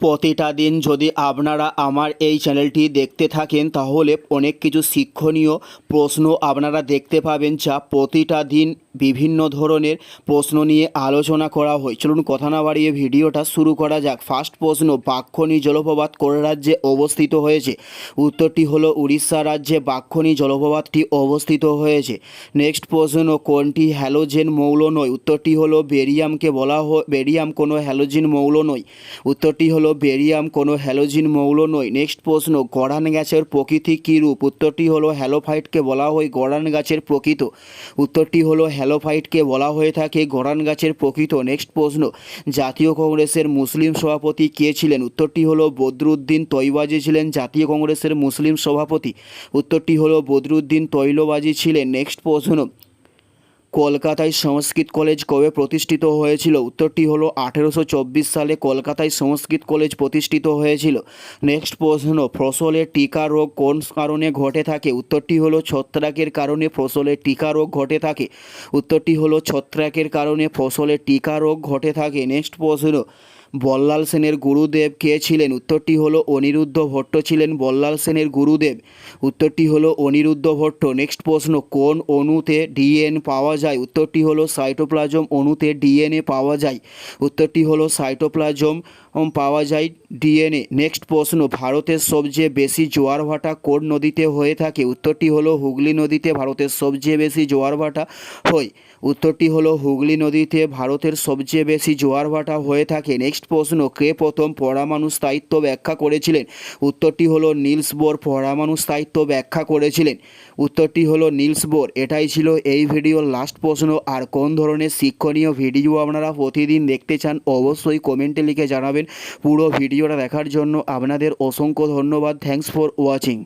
প্রতিটা দিন যদি আপনারা আমার এই চ্যানেলটি দেখতে থাকেন, তাহলে অনেক কিছু শিক্ষণীয় প্রশ্ন আপনারা দেখতে পাবেন, যা প্রতিটা দিন বিভিন্ন ধরনের প্রশ্ন নিয়ে আলোচনা করা হয়। চলুন কথা না বাড়িয়ে ভিডিওটা শুরু করা যাক। ফার্স্ট প্রশ্ন বাক্ষণী জলপ্রপাত কোন রাজ্যে অবস্থিত হয়েছে? উত্তরটি হলো উড়িষ্যা রাজ্যে বাক্ষণী জলপ্রপাতটি অবস্থিত হয়েছে। নেক্সট প্রশ্ন, কোনটি হ্যালোজেন মৌল নয়? উত্তরটি হলো বেরিয়ামকে বলা হয় বেরিয়াম কোনো হ্যালোজিন মৌল নয়। উত্তরটি হলো বেরিয়াম কোনো হ্যালোজিন মৌল নয়। নেক্সট প্রশ্ন, গড়ান গাছের প্রকৃতি কী রূপ? উত্তরটি হলো হ্যালোফাইটকে বলা হয় গড়ান গাছের প্রকৃত। উত্তরটি হলো হ্যালোফাইটকে বলা হয়ে থাকে গরান গাছের প্রকৃত নেক্সট প্রশ্ন। জাতীয় কংগ্রেসের মুসলিম সভাপতি কে ছিলেন? উত্তরটি হলো বদরুদ্দিন তৈবাজি ছিলেন জাতীয় কংগ্রেসের মুসলিম সভাপতি। উত্তরটি হল বদরুদ্দিন তৈলবাজি ছিলেন। নেক্সট প্রশ্ন। কলকাতায় সংস্কৃত কলেজ কবে প্রতিষ্ঠিত হয়েছিল? উত্তরটি হলো আঠেরোশো চব্বিশ সালে কলকাতায় সংস্কৃত কলেজ প্রতিষ্ঠিত হয়েছিল। নেক্সট প্রশ্ন, ফসলের টিকা রোগ কোন কারণে ঘটে থাকে? উত্তরটি হলো ছত্রাকের কারণে ফসলের টিকা রোগ ঘটে থাকে। উত্তরটি হলো ছত্রাকের কারণে ফসলের টিকা রোগ ঘটে থাকে। নেক্সট প্রশ্ন বল্লাল সেনের গুরুদেব কে ছিলেন? উত্তরটি হলো অনিরুদ্ধ ভট্ট ছিলেন বল্লাল সেনের গুরুদেব। উত্তরটি হলো অনিরুদ্ধ ভট্ট। নেক্সট প্রশ্ন, কোন অণুতে ডিএন পাওয়া যায়? উত্তরটি হলো সাইটোপ্লাজম অণুতে ডিএনএ পাওয়া যায়। উত্তরটি হলো সাইটোপ্লাজম পাওয়া যায় ডিএনএ। নেক্সট প্রশ্ন, ভারতের সবচেয়ে বেশি জোয়ার ভাটা কোন নদীতে হয়ে থাকে? উত্তরটি হলো হুগলি নদীতে ভারতের সবচেয়ে বেশি জোয়ার ভাটা হয়। উত্তরটি হলো হুগলি নদীতে ভারতের সবচেয়ে বেশি জোয়ার ভাটা হয়ে থাকে। নেক্সট প্রশ্ন, কে প্রথম পরমাণু স্থায়িত্ব ব্যাখ্যা করেছিলেন? উত্তরটি হলো নীলস বোর পরমাণু স্থায়িত্ব ব্যাখ্যা করেছিলেন। উত্তরটি হলো নীলস বোর। এটাই ছিল এই ভিডিওর লাস্ট প্রশ্ন। আর কোন ধরনের শিক্ষণীয় ভিডিও আপনারা প্রতিদিন দেখতে চান, অবশ্যই কমেন্টে লিখে জানাবেন। পুরো ভিডিওটা দেখার জন্য আপনাদের অসংখ্য ধন্যবাদ। Thanks for watching